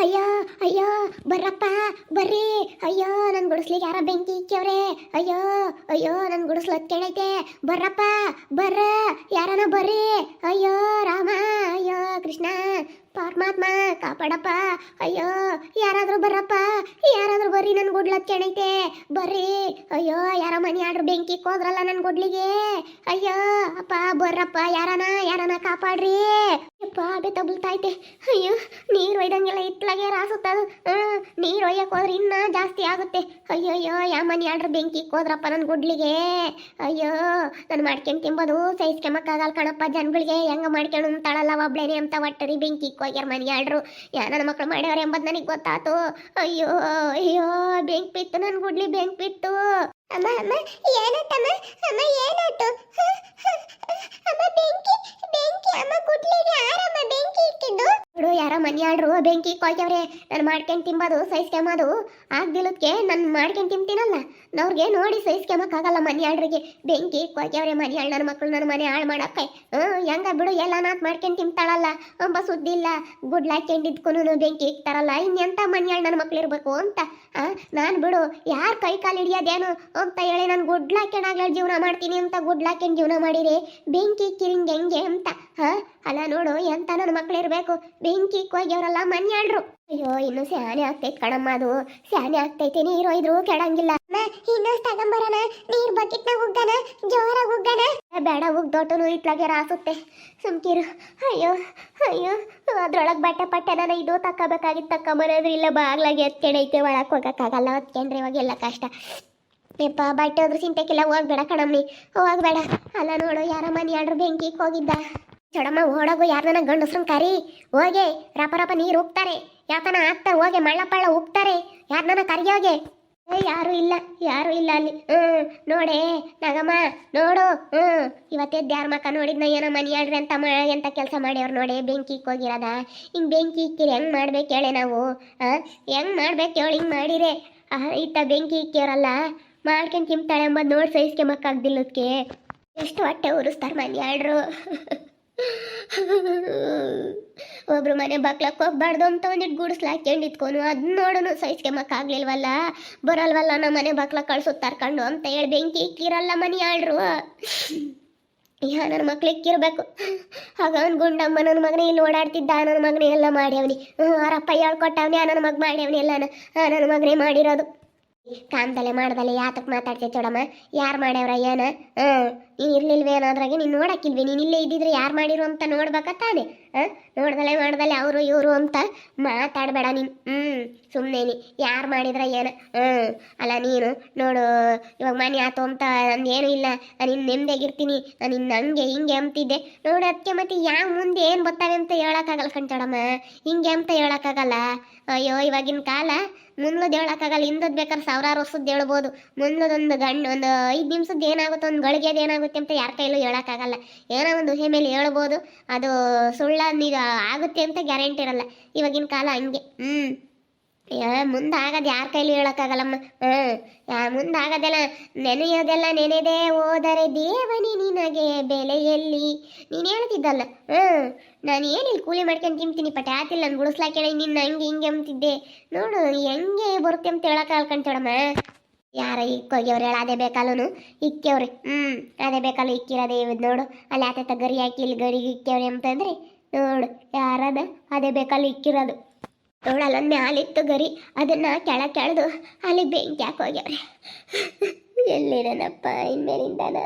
ಅಯ್ಯೋ ಅಯ್ಯೋ, ಬರ್ರಪ್ಪ, ಬರ್ರಿ. ಅಯ್ಯೋ, ನನ್ ಗುಡಿಸ್ಲಿಕ್ಕೆ ಯಾರ ಬೆಂಕಿ ಇಕ್ಕವ್ರೆ? ಅಯ್ಯೋ ಅಯ್ಯೋ, ನನ್ ಗುಡಿಸ್ಲು ಕೇಳೈತೆ ಬರ್ರಪ್ಪ, ಬರ್ರ, ಯಾರನ ಬರ್ರಿ. ಅಯ್ಯೋ, ರಾಮ, ಅಯ್ಯೋ, ಕೃಷ್ಣ, ಪರಮಾತ್ಮ, ಕಾಪಾಡಪ್ಪ. ಅಯ್ಯೋ, ಯಾರಾದ್ರೂ ಬರ್ರಪ್ಪ, ಯಾರಾದ್ರೂ ಬರ್ರಿ ನನ್ ಗುಡ್ಲತ್ ಕೆಣೈತೆ ಬರ್ರಿ. ಅಯ್ಯೋ, ಯಾರ ಮನೆ ಆಡ್ರು ಬೆಂಕಿ ಹೋದ್ರಲ್ಲ ನನ್ ಗುಡ್ಲಿಗೆ. ಅಯ್ಯೋ, ಅಪ್ಪ, ಬರ್ರಪ್ಪ, ಯಾರನ ಯಾರನ ಕಾಪಾಡ್ರಿ. ಯಪ್ಪ ಅದೇ ಬುಲ್ತೈತೆ ಅಯ್ಯೋ, ನೀರು ಒಯ್ದಂಗೆಲ್ಲ ಇತ್ತಲಾಗೆ ರಾಸುತ್ತದು ನೀರು ಒಯ್ಯಕ್ ಹೋದ್ರೆ ಇನ್ನ ಜಾಸ್ತಿ ಆಗುತ್ತೆ. ಅಯ್ಯೋ ಯಾ ಮನೆ ಆಡ್ರು ಬೆಂಕಿ ಹೋದ್ರಪ್ಪ ನನ್ನ ಗುಡ್ಲಿಗೆ. ಅಯ್ಯೋ, ನಾನು ಮಾಡ್ಕೊಂಡ್ ತಿಂಬೋದು. ಸಹಿಸ್ಕೊಂಬಕ್ಕಾಗಲ್ಲ ಕಣಪ್ಪ ಜನಗಳಿಗೆ. ಹೆಂಗ ಮಾಡ್ಕೊಂಡು ಅಂತಾಳಲ್ಲ ಒಬ್ಳೇನೆ ಅಂತ ಒಟ್ಟರಿ ಬೆಂಕಿ ಹೋಗ್ಯಾರ ಮನೆ ಆಡ್ರು. ಯಾ ನನ್ನ ಮಕ್ಕಳು ಮಾಡ್ಯಾರ ಎಂಬುದು ನನಗೆ ಗೊತ್ತಾತು. ಅಯ್ಯೋ ಅಯ್ಯೋ, ಬೆಂಕಿ ಬಿತ್ತು ನನ್ನ ಗುಡ್ಲಿ, ಬೆಂಕಿ ಬಿತ್ತು. ಅಮ್ಮ ಅಮ್ಮ, ಏನಾಯ್ತಮ್ಮ? ಅಮ್ಮ, ಏನಾಯ್ತು ಅಮ್ಮ ಬೆಂಕಿ ಬೆಂಕಿ ಅಮ್ಮ ಗುಡ್ಲಿಗೆ ಯಾರಮ್ಮ ಬೆಂಕಿ ಇಟ್ಟಿದ್ದು ಮನ್ಯಾಡ್ರು ಬೆಂಕಿ ಕೊಯ್ತವ್ರೆ. ನಾನು ಮಾಡ್ಕೊಂಡು ತಿಂಬೋದು ಸಹಿಸ್ಕೊಂಬೋದು ಆಗ್ದಿಲ್ಲದಕ್ಕೆ ನಾನು ಮಾಡ್ಕೊಂಡು ತಿಂತೀನಲ್ಲ. ನವ್ರಿಗೆ ನೋಡಿ ಸಹಿಸ್ಕೊಂಬಕ್ಕಾಗಲ್ಲ ಮನ್ಯಾಡ್ರಿಗೆ ಬೆಂಕಿ ಕೊಯ್ಯವ್ರೆ ಮನೆ ಆಳ್ ನನ್ನ ಮಕ್ಳು ನನ್ನ ಮನೆ ಹಾಳು ಮಾಡಕ್ಕೆ. ಹೆಂಗ ಬಿಡು, ಎಲ್ಲ ನಾತ್ ಮಾಡ್ಕೊಂಡು ತಿಂತಾಳಲ್ಲ. ಒಬ್ಬ ಸುದ್ದಿಲ್ಲ. ಗುಡ್ಲ ಹಾಕೊಂಡಿದ್ಕೂನು ಬೆಂಕಿ ಇಕ್ತಾರಲ್ಲ. ಇನ್ನೆಂತ ಆಳ್ ನನ್ನ ಮಕ್ಳು ಇರ್ಬೇಕು ಅಂತ. ನಾನು ಬಿಡು, ಯಾರು ಕೈ ಕಾಲು ಹಿಡಿಯೋದೇನು ಅಂತ ಹೇಳಿ ನಾನು ಗುಡ್ಲ ಹಾಕೊಂಡಾಗ್ಲ ಜೀವನ ಮಾಡ್ತೀನಿ ಅಂತ ಗುಡ್ಲ ಹಾಕೊಂಡು ಜೀವನ ಮಾಡಿರಿ. ಬೆಂಕಿ ಕಿರಿಂಗ್ ಹೆಂಗೆ ಅಂತ. ಹಾ, ಅಲ್ಲ ನೋಡು, ಎಂತ ನನ್ನ ಮಕ್ಳು ಇರ್ಬೇಕು. ಬೆಂಕಿ ಹೋಗ್ಯವ್ರಲ್ಲ ಮನ್ಯಾಡ್ರು ಅಯ್ಯೋ, ಇನ್ನು ಸ್ಯಾನೆ ಆಗ್ತೈತ್ ಕಣಮ್ಮ ಅದು. ಸ್ಯಾನೆ ಆಗ್ತೈತಿ ನೀರು ಇದ್ರು ಕೆಡಂಗಿಲ್ಲ. ಇನ್ನು ತಗೊಂಬರೋಣ ನೀರ್ ಬಕೆಟ್ನಾಗ ಉಗ್ಗನ, ಜೋರಾಗಿ ಉಗ್ಗನ. ಬೇಡ ಉಗ್ದೋಟನು ಇಟ್ಲಾಗೆ ರಾಸುತ್ತೆ. ಸುಮ್ಕಿರು. ಅಯ್ಯೋ ಅಯ್ಯೋ, ಅದ್ರೊಳಗೆ ಬಟ್ಟೆ ಪಟ್ಟೆ ನಾನು ಇದು ತಕ್ಕಬೇಕಾಗಿತ್ತು ತಕ್ಕಂಬರೋದ್ರೆ ಇಲ್ಲ, ಬಾಗ್ಲಾಗೆ ಎತ್ಕೊಂಡೈತೆ ಒಳಗೆ ಹೋಗಕ್ಕಾಗಲ್ಲ. ಹೊತ್ಕೊಂಡ್ರೆ ಇವಾಗೆಲ್ಲ ಕಷ್ಟ. ಯಪ್ಪ, ಬಟ್ಟೆ ಹೋದ್ರೆ ಸಿಂತೆಕ್ಕಿಲ್ಲ ಹೋಗ್ಬೇಡ ಕಣಮ್ಮಿ. ಹೋಗ್ಬೇಡ. ಅಲ್ಲ ನೋಡು, ಯಾರ ಮನೆ ಆಡ್ರು ಬೆಂಕಿಗೆ ಹೋಗಿದ್ದ. ಚಡಮ್ಮ ಓಡೋಗು ಯಾರನ್ನ ಗಂಡಸ್ರನ್ ಕರಿ. ಹೋಗಿ, ರಪ ರಪ ನೀರು ಉಗ್ತಾರೆ ಯಾಕನ ಆಗ್ತಾರೆ ಹೋಗಿ ಮಳ್ಳಪಳ್ಳ ಹೋಗ್ತಾರೆ ಯಾರನ್ನ ಕರಿಯೋಗೆ? ಯಾರು ಇಲ್ಲ ಯಾರು ಇಲ್ಲ ಅಲ್ಲಿ. ಹ್ಮ್, ನೋಡೆ, ನಗಮ್ಮ, ನೋಡು, ಹ್ಮ್. ಇವತ್ತೆದ್ದು ಯಾರ ಮಕ್ಕ ನೋಡಿದ್ನ ಏನೋ ಮನಿ ಹೇಳ್ರಿ ಅಂತ ಎಂತ ಕೆಲಸ ಮಾಡ್ಯವ್ರು ನೋಡಿ ಬೆಂಕಿ ಇಕ್ಕೋಗಿರದ ಹಿಂಗ್ ಬೆಂಕಿ ಇಕ್ಕಿರಿ, ಹೆಂಗ್ ಮಾಡ್ಬೇಕು ಹೇಳಿ ನಾವು? ಹೆಂಗ್ ಮಾಡ್ಬೇಕು ಹೇಳಿ, ಹಿಂಗ್ ಮಾಡಿರೆ. ಇತ್ತ ಬೆಂಕಿ ಇಕ್ಕಿರಲ್ಲ ಮಾಡ್ಕೊಂಡು ತಿಂತಾಳೆ ಎಂಬುದು ನೋಡಿ ಸಹಿಸ್ಕೊಂಬಕ್ಕಾಗ್ದಿಲ್ಲದಕ್ಕೆ ಎಷ್ಟು ಹೊಟ್ಟೆ ಉರಿಸ್ತಾರೆ ಮನೆ ಆಡ್ರು ಒಬ್ರು ಮನೆ ಬಾಕ್ಲಕ್ಕೆ ಹೋಗ್ಬಾರ್ದು ಅಂತ ಒಂದಿಟ್ಟು ಗುಡಿಸ್ಲು ಹಾಕ್ಕೊಂಡು ಇಟ್ಕೊನು ಅದನ್ನ ನೋಡೋನು ಆಗ್ಲಿಲ್ವಲ್ಲ? ಬರಲ್ವಲ್ಲ ನಮ್ಮ ಮನೆ ಬಾಕ್ಲ ಕಳ್ಸು ತರ್ಕೊಂಡು ಅಂತ ಹೇಳಿ ಬೆಂಕಿ ಇಕ್ಕಿರಲ್ಲ ಮನೆ ಆಳ್ರು. ಯಾ ನನ್ನ ಮಕ್ಳು ಇಕ್ಕಿರ್ಬೇಕು. ಆಗ ಅವ್ನು ಗುಂಡಮ್ಮ ನನ್ನ ಮಗನೇ ಇಲ್ಲಿ ಓಡಾಡ್ತಿದ್ದ ನನ್ನ ಮಗನೇ ಎಲ್ಲ ಮಾಡ್ಯವನಿ. ಹ್ಞೂ ಅವರಪ್ಪ ಹೇಳ್ಕೊಟ್ಟವನಿ ಆ ನನ್ನ ಮಗ ಮಾಡ್ಯವನಿ ಎಲ್ಲಾನ. ಆ ನನ್ನ ಮಗನೇ ಮಾಡಿರೋದು. ಕಾಮ್ದಲೆ ಮಾಡ್ದಲೆ ಯಾತಕ್ಕೆ ಮಾತಾಡ್ತೀವಿ ಚೋಡಮ್ಮ? ಯಾರು ಮಾಡ್ಯಾವ್ರ ಏನ ಹ್ಞೂ ನೀನು ಇರ್ಲಿಲ್ವೇ ಅನ್ನೋದ್ರಾಗೆ ನೀನು ನೋಡಕ್ಕಿಲ್ವೇ? ನೀನು ಇಲ್ಲೇ ಇದ್ದಿದ್ರೆ ಯಾರು ಮಾಡಿರು ಅಂತ ನೋಡ್ಬೇಕಾ ತಾನೆ ಹಾಂ? ನೋಡ್ದಲೆ ಮಾಡ್ದಲೆ ಅವರು ಇವರು ಅಂತ ಮಾತಾಡಬೇಡ ನೀನು. ಹ್ಞೂ ಸುಮ್ಮನೆ ನೀ. ಯಾರು ಮಾಡಿದ್ರೆ ಏನು? ಹ್ಞೂ ಅಲ್ಲ ನೀನು ನೋಡು, ಇವಾಗ ಮನೆ ಆತು ಅಂತ ನಂದೇನು ಇಲ್ಲ. ನಾನು ಇನ್ನು ನೆಮ್ಮದಿಯಾಗಿರ್ತೀನಿ ನಾನು ಇನ್ನು ಹಂಗೆ ಹಿಂಗೆ ಅಂತಿದ್ದೆ. ನೋಡು ಅದಕ್ಕೆ ಮತ್ತೆ ಯಾವ ಮುಂದೆ ಏನು ಬರ್ತಾವೆ ಅಂತ ಹೇಳೋಕ್ಕಾಗಲ್ಲ ಕಣ್ಚೋಡಮ್ಮ ಹಿಂಗೆ ಅಂತ ಹೇಳೋಕ್ಕಾಗಲ್ಲ. ಅಯ್ಯೋ, ಇವಾಗಿನ ಕಾಲ ಮುಂದ್ಲದ್ದು ಹೇಳೋಕ್ಕಾಗಲ್ಲ. ಹಿಂದದ್ದು ಬೇಕಾದ್ರೆ ಸಾವಿರಾರು ವರ್ಷದ್ದು ಹೇಳ್ಬೋದು. ಮುಂದ್ಲದೊಂದು ಗಂಡು, ಒಂದು ಐದು ನಿಮಿಷದ್ದು ಏನಾಗುತ್ತೆ? ಒಂದು ಗಳಿಗೆದು ಏನಾಗುತ್ತೆ? ಅಂತ ಯಾರ ಕೈಲೂ ಹೇಳೋಕ್ಕಾಗಲ್ಲ. ಏನೋ ಒಂದು ಊಹೆ ಮೇಲೆ ಹೇಳ್ಬೋದು ಅದು ಸುಳ್ಳ ಈಗ ಆಗುತ್ತೆ ಅಂತ ಗ್ಯಾರಂಟಿ ಇರಲ್ಲ. ಇವಾಗಿನ ಕಾಲ ಹಂಗೆ. ಹ್ಞೂ ಮುಂದೆ ಆಗೋದು ಯಾರ ಕೈಲಿ ಹೇಳೋಕ್ಕಾಗಲ್ಲಮ್ಮ. ಹ್ಞೂ ಮುಂದೆ ಆಗೋದೆಲ್ಲ ನೆನೆಯೋದೆಲ್ಲ ನೆನೆದೇ ಹೋದರೆ ದೇವನಿ ನಿನಗೆ ಬೆಲೆಯಲ್ಲಿ. ನೀನು ಹೇಳ್ತಿದ್ದಲ್ಲ. ಹ್ಞೂ ನಾನು ಏನಿಲ್ಲ ಕೂಲಿ ಮಾಡ್ಕೊಂಡು ತಿಂತೀನಿ ಪಟ್ಟೆ ಆತಿಲ್ಲ ನಾನು ಗುಡಿಸ್ಲಾಕೇಳಿ ನಿನ್ನ ಹಂಗೆ ಹಿಂಗೆ ಅಂತಿದ್ದೆ. ನೋಡು ಹೆಂಗೆ ಬರುತ್ತೆ ಅಂತ ಹೇಳೋಕೆ ಕಣ್ತೋಡಮ್ಮ ಯಾರ ಇಕ್ಕೋಗ್ಯವ್ರು ಅದೇ ಬೇಕಾಲೂನು? ಇಕ್ಕೇವ್ರಿ. ಹ್ಮ್ ಅದೇ ಬೇಕಾಲು ಇಕ್ಕಿರೋದೇ ನೋಡು. ಅಲ್ಲಿ ಆತ ಗರಿ ಹಾಕಿ ಇಲ್ಲಿ ಗರಿಗೆ ಇಕ್ಕೇವ್ರಿ ಅಂತಂದ್ರಿ ನೋಡು, ಯಾರದ ಅದೇ ಬೇಕಾಲು ಇಕ್ಕಿರೋದು. ನೋಡು, ಅಲ್ಲೊಂದು ಮ್ಯಾಲಿತ್ತು ಗರಿ. ಅದನ್ನ ಕೆಳ ಕೆಳದು ಅಲ್ಲಿ ಬೆಂಕಿ ಹಾಕೋಗ್ಯವ್ರಿ. ಎಲ್ಲಿರನಪ್ಪ ಇನ್ಮೇಲಿಂದಾನ?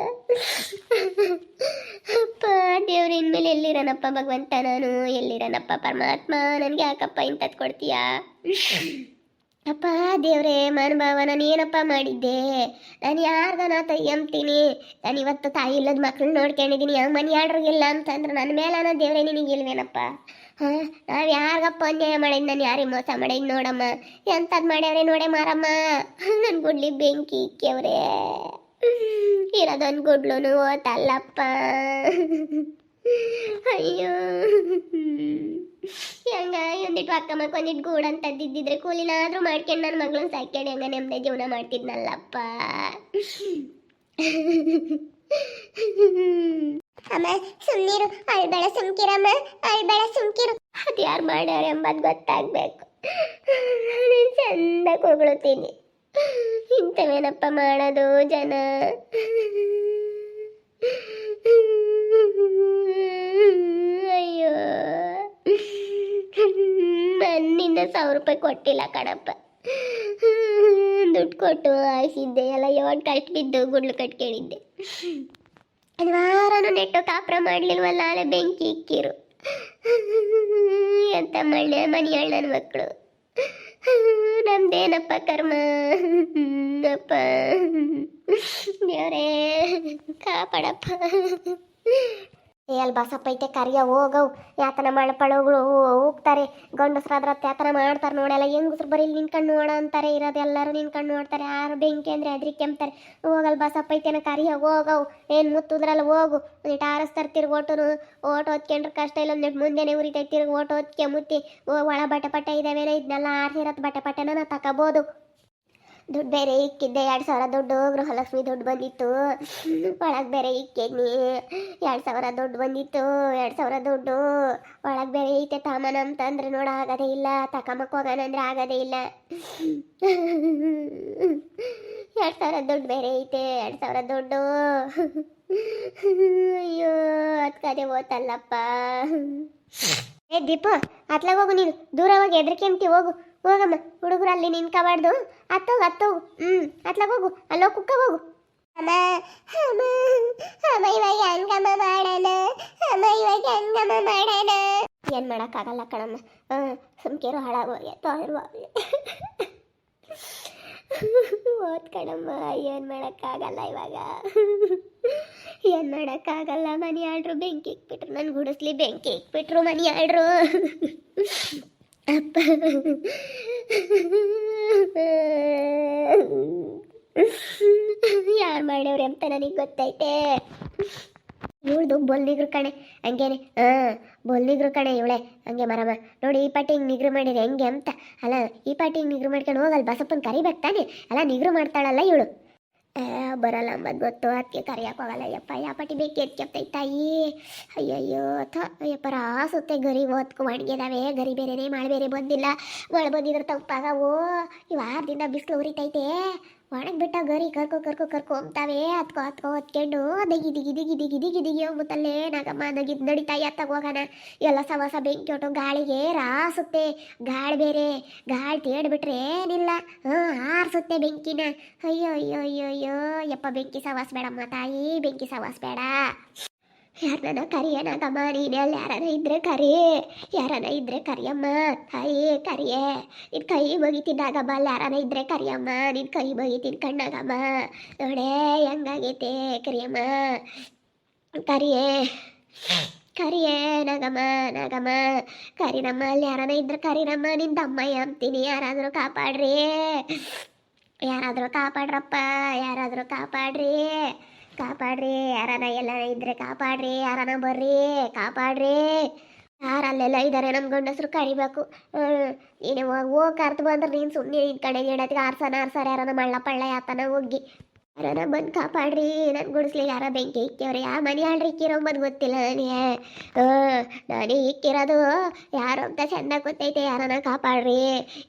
ಅಪ್ಪ, ದೇವ್ರ, ಇನ್ಮೇಲೆ ಎಲ್ಲಿರನಪ್ಪ ಭಗವಂತ ನಾನು? ಎಲ್ಲಿರನಪ್ಪ ಪರಮಾತ್ಮ? ನನಗೆ ಯಾಕಪ್ಪ ಇಂಥದ್ದು ಕೊಡ್ತೀಯಾ? ಅಪ್ಪ, ದೇವ್ರೇ ಮನುಭಾವ ನಾನು ಏನಪ್ಪ ಮಾಡಿದ್ದೆ. ನಾನು ಯಾರ್ಗನ ತೆಗಿಯಂತೀನಿ ನಾನು ಇವತ್ತು ತಾಯಿ ಇಲ್ಲದ ಮಕ್ಕಳು ನೋಡ್ಕೊಂಡಿದ್ದೀನಿ. ಯಾವ ಮನೆ ಆಡ್ರಿಗಿಲ್ಲ ಅಂತಂದ್ರೆ ನನ್ನ ಮೇಲನ ದೇವ್ರೆ ನಿನಗಿಲ್ವೇನಪ್ಪ ಹಾಂ, ನಾವು ಯಾರಿಗಪ್ಪ ಅನ್ಯಾಯ ಮಾಡಿದ್ ನಾನು ಯಾರಿಗೆ ಮೋಸ ಮಾಡಿದ್ ನೋಡಮ್ಮ. ಎಂಥದ್ದು ಮಾಡ್ಯಾವ್ರೆ ನೋಡೇ ಮಾರಮ್ಮ. ನನ್ನ ಗುಡ್ಲಿ ಬೆಂಕಿ ಇಕ್ಕವ್ರೆ ಇರೋದೊಂದು ಗುಡ್ಲು ಓತಲ್ಲಪ್ಪ. ಅಯ್ಯೋ. ಹೆಂಗ ಒಂದಿಟ್ಟು ಅಕ್ಕಮ್ಮಕ್ಕೆ ಒಂದಿಟ್ಟು ಗೂಡು ಅಂತ ಇದ್ದಿದ್ರೆ ಕೂಲಿನಾದ್ರೂ ಮಾಡ್ಕೊಂಡು ನನ್ನ ಮಗಳನ್ನ ಸಾಕ್ಯಾಡಿ ಹಂಗ ನೆಮ್ಮದಿ ಜೀವನ ಮಾಡ್ತಿದ್ನಲ್ಲಪ್ಪ. ಅಮ್ಮ, ಸುಮ್ನಿರು. ಅಳ್ಬೇಡ ಸುಮ್ಕಿರಮ್ಮ, ಅಳ್ಬೇಡ ಸುಮ್ಕಿರು. ಅದು ಯಾರು ಮಾಡ್ಯಾರ ಎಂಬುದು ಗೊತ್ತಾಗ್ಬೇಕು. ಚಂದ ಕೊಗಳುತ್ತೀನಿ ಇಂಥವೇನಪ್ಪ ಮಾಡೋದು ಜನ? ಅಯ್ಯೋ. ನನ್ನಿಂದ ಸಾವಿರ ರೂಪಾಯಿ ಕೊಟ್ಟಿಲ್ಲ ಕಣಪ್ಪ. ದುಡ್ಡು ಕೊಟ್ಟು ಆಯ್ಸಿದ್ದೆ ಎಲ್ಲ ಯಾವಾಗ ಕಷ್ಟ ಬಿದ್ದು ಗುಡ್ಲು ಕಟ್ಕೊಂಡಿದ್ದೆ ಕೇಳಿದ್ದೆ. ವಾರನು ನೆಟ್ಟು ಕಾಪ್ರ ಮಾಡ್ಲಿಲ್ವಲ್ಲ ಅಲ್ಲೇ ಬೆಂಕಿ ಇಕ್ಕಿರು. ಎಂತ ಮಳೆ ಮನೆಯಾಳ ನನ್ನ ಮಕ್ಕಳು. ನಮ್ದೇನಪ್ಪ ಕರ್ಮ? ಅಪ್ಪ ದೇವರೇ, ಕಾಪಾಡಪ್ಪ. ಏ ಬಸಪ್ಪೈತೆ ಕರಿಯ ಹೋಗವು. ಯಾತನ ಮಳಪಳಗಳು ಹೋಗ್ತಾರೆ. ಗಂಡಸ್ರಾದ್ರ ಯಾತನ ಮಾಡ್ತಾರೆ ನೋಡಲ್ಲ, ಹೆಂಗಸ್ರು ಬರೀ ಇಲ್ಲಿ ನಿನ್ಕಂಡು ನೋಡ ಅಂತಾರೆ, ಇರೋದು ಎಲ್ಲರೂ ನಿನ್ಕಂಡು ನೋಡ್ತಾರೆ. ಯಾರು ಬೆಂಕಿ ಅಂದ್ರೆ ಅದ್ರಿ ಕೆಂಬ್ತಾರೆ ಹೋಗಲ್ ಬಸಪ್ಪ ಐತೆನ ಕರಿಯ ಹೋಗವು. ಏನು ಮುತ್ತುದ್ರಲ್ಲ ಹೋಗು. ಒಂದಿಟ್ಟು ಆರಿಸ್ತಾರೆ ತಿರ್ಗಿ ಓಟು ಓಟ್ ಹೊತ್ಕೊಂಡ್ರೆ ಕಷ್ಟ ಇಲ್ಲ ಒಂದಿಟ್ಟು ಮುಂದೆನೆ ಉರಿತೈತೆ. ತಿರ್ಗಿ ಓಟು ಹೊತ್ಕೆ ಮುತ್ತಿ, ಒಳ ಬಟ್ಟೆ ಪಟ್ಟೆ ಇದಾವೆ ಇದನ್ನೆಲ್ಲ ಆರ್ಸಿರತ್ ಬಟ್ಟೆ ಪಟ್ಟೆನ ತಗೋಬೋದು ದುಡ್ಡು ಬೇರೆ ಇಕ್ಕಿದ್ದೆ ಎರಡು ಸಾವಿರ ದುಡ್ಡು, ಗೃಹಲಕ್ಷ್ಮಿ ದುಡ್ಡು ಬಂದಿತ್ತು. ಒಳಗೆ ಬೇರೆ ಇಕ್ಕಿದ್ನಿ ಎರಡು ಸಾವಿರ ದುಡ್ಡು ಬಂದಿತ್ತು. ಎರಡು ಸಾವಿರ ದುಡ್ಡು ಒಳಗೆ ಬೇರೆ ಐತೆ ತಾಮನ ಅಂತಂದ್ರೆ ನೋಡ ಆಗೋದೇ ಇಲ್ಲ. ತಕಮಕ್ ಹೋಗೋಣ ಅಂದ್ರೆ ಆಗೋದೇ ಇಲ್ಲ. ಎರಡು ಸಾವಿರ ದುಡ್ಡು ಬೇರೆ ಐತೆ. ಎರಡು ಸಾವಿರ ದುಡ್ಡು. ಅಯ್ಯೋ ಅದಕ್ಕದೇ ಓತಲ್ಲಪ್ಪ ಏ ದೀಪ, ಅತ್ಲಾಗ ಹೋಗು ನೀನು. ದೂರ ಹೋಗಿ ಎದ್ರಕೆಂತಿ ಹೋಗು. ಹೋಗಮ್ಮ, ಹುಡುಗರು ಅಲ್ಲಿ ನಿನ್ಕಬಾರ್ದು ಅತ್ತೋಗು ಅತ್ತೋಗು ಹ್ಞೂ ಅತ್ಲಾಗ ಹೋಗು. ಅಲ್ಲೋ ಕುಕ್ಕ ಹೋಗು. ಅಮ್ಮ ಅಮ್ಮ ಅಮ್ಮ ಇವಾಗ ಹಂಗಮ್ಮ ಮಾಡೋಣ ಅಮ್ಮ ಇವಾಗ ಹಂಗಮ್ಮ ಮಾಡೋಣ ಏನು ಮಾಡೋಕ್ಕಾಗಲ್ಲ ಕಣಮ್ಮ. ಹಾಂ, ಸುಮ್ಕೇರು ಹಾಳಾಗೋಗಿ ತೋರುವ ಓದ್ ಕಣಮ್ಮ, ಏನು ಮಾಡೋಕ್ಕಾಗಲ್ಲ ಇವಾಗ. ಏನು ಮಾಡೋಕ್ಕಾಗಲ್ಲ ಮನಿ ಆಡ್ರು ಬೆಂಕಿ ಇಕ್ಬಿಟ್ರು. ನನ್ನ ಗುಡಿಸ್ಲಿ ಬೆಂಕಿ ಇಕ್ಬಿಟ್ರು ಮನಿ ಆಡ್ರು ಅಪ್ಪ. ಯಾರು ಮಾಡ್ಯವ್ರಿ ಅಂತ ನನಗೆ ಗೊತ್ತೈತೆ. ಇವಳ್ದು ಬೊಲ್ಲಿಗ್ರು ಕಣೆ. ಹಂಗೇನೆ. ಹಾಂ, ಬೊಲ್ಲಿಗ್ರು ಕಣೆ ಇವಳೆ. ಹಂಗೆ ಮರಮ್ಮ. ನೋಡಿ, ಈ ಪಾಟಿ ಹಿಂಗೆ ನಿಗ್ರು ಮಾಡಿದ್ರೆ ಹೆಂಗೆ ಅಂತ. ಅಲ್ಲ, ಈ ಪಾಟಿ ಹಿಂಗೆ ನಿಗ್ರು ಮಾಡ್ಕೊಂಡು ಹೋಗಲ್ಲ ಬಸಪ್ಪನ ಕರಿಬೇಕು ತಾನೆ? ಅಲ್ಲ, ನಿಗ್ರು ಮಾಡ್ತಾಳಲ್ಲ ಇವಳು. ಬರಲ್ಲ ಅಂಬದು ಗೊತ್ತು. ಅದಕ್ಕೆ ಕರಿಯಕ್ಕೆ ಹೋಗಲ್ಲ. ಯಪ್ಪ, ಯಾ ಪಟ್ಟಿ ಬೇಕು ಎತ್ಕೆಪ್ತೈ ತಾಯಿ. ಅಯ್ಯಯ್ಯೋ ಅಥ ಅಯ್ಯಪ್ಪ ರಾಸುತ್ತೆ ಗರಿ ಓದ್ಕೊ ಒಣಗಿದಾವೆ ಗರಿ ಬೇರೆನೇ ಮಾಡಿ ಬೇರೆ ಬಂದಿಲ್ಲ. ಮಳೆ ಬಂದಿದ್ರೆ ತಪ್ಪಾಗವು ಈ ವಾರದಿಂದ ಬಿಸಿಲು ಉರಿತೈತೆ. ಒಣಗಿ ಬಿಟ್ಟ ಗರಿ ಕರ್ಕೊ ಕರ್ಕೊ ಕರ್ಕೊ ಅಂತಾವೆ ಹತ್ಕೊ ಹತ್ಕೊ ಹೊತ್ಕೊಂಡು ಅದಗಿ ದಿಗಿ ದಿಗಿ ದಿಗಿ ದಿಗಿ ದಿಗಿ ಹೋಗ್ಬಿಟ್ಟಲ್ಲೇ ನಾಗಮ್ಮ ನಗಿದ್ ನಡಿತಾ ಎತ್ತಾಗ ಹೋಗೋಣ. ಎಲ್ಲ ಸವಸ ಬೆಂಕಿ ಹೊಟ್ಟು ಗಾಳಿಗೆ ರಾಸುತ್ತೆ. ಗಾಳಿ ಬೇರೆ, ಗಾಳಿ ತೇಡ್ಬಿಟ್ರೆ ಏನಿಲ್ಲ. ಹಾಂ, ಆರಿಸುತ್ತೆ ಬೆಂಕಿನ. ಅಯ್ಯೋ ಅಯ್ಯೋ ಅಯ್ಯೋ ಅಯ್ಯೋ ಯಪ್ಪ ಬೆಂಕಿ ಸವಾಸ ಬೇಡಮ್ಮ ತಾಯಿ, ಬೆಂಕಿ ಸವಾಸ ಬೇಡ. ಯಾರನ್ನ ಕರಿಯನಾಗಮ್ಮ ನೀನು ಅಲ್ಲಿ ಯಾರನ ಇದ್ರೆ ಕರಿ. ಯಾರನ ಇದ್ರೆ ಕರಿಯಮ್ಮ, ತಾಯಿ ಕರಿಯೇ. ನಿನ್ ಕೈ ಮುಗಿತಿದ್ದಾಗಮ್ಮ ಅಲ್ಲಿ ಯಾರನ ಇದ್ರೆ ಕರಿಯಮ್ಮ. ನಿನ್ ಕೈ ಮುಗಿತೀನಿ ಕಣ್ಣಾಗಮ್ಮ. ನೋಡೇ, ಹೆಂಗಾಗೈತೆ ಕರಿಯಮ್ಮ. ಕರಿಯೇ ಕರಿಯೇ, ನಾಗಮ್ಮ ನಾಗಮ್ಮ. ಕರಿನಮ್ಮ, ಅಲ್ಲಿ ಯಾರನ ಇದ್ರೆ ಕರಿನಮ್ಮ. ನಿನ್ ತಮ್ಮಯ್ಯ ಅಂತೀನಿ, ಯಾರಾದರೂ ಕಾಪಾಡ್ರಿ. ಯಾರಾದರೂ ಕಾಪಾಡ್ರಪ್ಪ, ಯಾರಾದರೂ ಕಾಪಾಡ್ರಿ. ಕಾಪಾಡ್ರಿ, ಯಾರನ ಎಲ್ಲ ಇದ್ರೆ ಕಾಪಾಡ್ರಿ, ಯಾರನ ಬರ್ರಿ, ಕಾಪಾಡ್ರಿ. ಯಾರಲ್ಲೆಲ್ಲ ಇದ್ದಾರೆ ನಮ್ಮ ಗಂಡಸರು ಕರಿಬೇಕು. ನೀನು ಹೋಗಿ ಕರ್ತು ಬಂದ್ರೆ ನೀನು ಸುಮ್ಮನೆ ನಿಂತ್ಕಡೆ ಗಿಡತಿಗೆ ಆರ್ಸನ, ಆರ್ಸಾರ, ಯಾರನ ಮಳ್ಳ ಪಳ್ಳ ಯಾತನ ಹೋಗಿ. ಯಾರನ ಬಂದ್ ಕಾಪಾಡ್ರಿ ನನ್ನ ಗುಡಿಸ್ಲಿ ಯಾರ ಬೆಂಕಿ ಇಕ್ಕವ್ರಿ? ಯಾ ಮನಿ ಆಳ್ರಿ ಇಕ್ಕಿರೋಂಬದು ಗೊತ್ತಿಲ್ಲ ನನಗೆ. ನಾನೇ ಇಕ್ಕಿರೋದು. ಯಾರು ಅಂತ ಚಂದ ಗೊತ್ತೈತೆ, ಯಾರನ ಕಾಪಾಡ್ರಿ.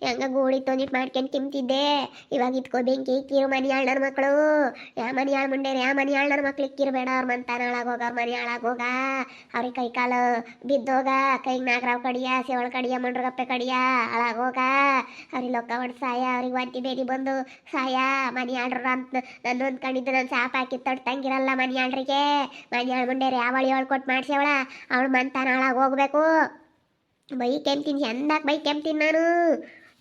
ಹೆಂಗ ಗೋಡಿ ತೊಂದಿಟ್ಟು ಮಾಡ್ಕೊಂಡ್ ತಿಂತಿದ್ದೆ. ಇವಾಗ ಇಟ್ಕೋ ಬೆಂಕಿ ಇಕ್ಕಿರೋ ಮನಿ ಆಳ್ನರ್ ಮಕ್ಕಳು ಯಾ ಮನಿ ಆಳ್ ಮುಂಡೇರಿ, ಯಾ ಮನಿ ಆಳ್ನರ್ ಮಕ್ಳು ಇಕ್ಕಿರ್ಬೇಡ ಅವ್ರ ಮಂತಾನ ಹೋಗ ಮನಿ ಮನೆ ಹೋಗ. ಅವ್ರಿಗೆ ಕೈ ಕಾಲು ಬಿದ್ದೋಗ ಕೈ ನಾಗರಾವ್ ಕಡಿಯ, ಸೇವಳ ಕಡಿಯ, ಮಂಡ್ರಗಪ್ಪೆ ಕಡಿಯ ಹೋಗ. ಅವ್ರಿಗೆ ಲೊಕ್ಕ ಸಾಯ, ಅವ್ರಿಗೆ ವಾಂತಿ ಬೇದಿ ಬಂದು ಸಾಯ, ಮನಿ ಆಳ್ರ ಅಂತ ನಾನು ಅಂದ್ಕೊಂಡಿದ್ದು ನಾನು ಸಾಪ್ ಹಾಕಿ ತೊಡ್ತಂಗಿರಲ್ಲ ಮನೆ ಆಳ್ರಿಗೆ ಮನೆ ಆಳ್ ಮುಂಡೇರಿ ಯಾವ ಅವಳು ಕೊಟ್ಟು ಅವಳ ಅವಳು ಮಂತಾನ ಹಾಳಾಗಿ ಹೋಗ್ಬೇಕು. ಬೈ ಕೆಮ್ತೀನಿ ಎಂದಾಕ್ ಬೈ ಕೆಮ್ತೀನಿ ನಾನು?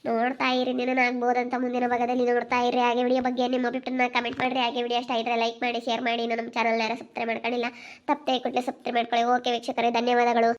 ನೋಡ್ತಾ ಇರಿ ನೀನು ಆಗ್ಬೋದಂತ ಮುಂದಿನ ಭಾಗದಲ್ಲಿ ನೋಡ್ತಾ ಇರಿ. ಹಾಗೆ ವಿಡಿಯೋ ಬಗ್ಗೆ ನಿಮ್ಮ ಅಭಿಪ್ರಾಯನ ಕಮೆಂಟ್ ಮಾಡಿರಿ. ಹಾಗೆ ವಿಡಿಯೋ ಇಷ್ಟ ಇದ್ರೆ ಲೈಕ್ ಮಾಡಿ ಶೇರ್ ಮಾಡಿ. ನಮ್ಮ ಚಾನಲ್ ಯಾರು ಸಬ್ಸ್ಕ್ರೈಬ್ ಮಾಡ್ಕೊಂಡಿಲ್ಲ, ತಪ್ಪದೆ ಕೊಟ್ಟರೆ ಸಬ್ಸ್ಕ್ರೈಬ್ ಮಾಡ್ಕೊಳ್ಳಿ. ಓಕೆ ವೀಕ್ಷಕರೇ, ಧನ್ಯವಾದಗಳು.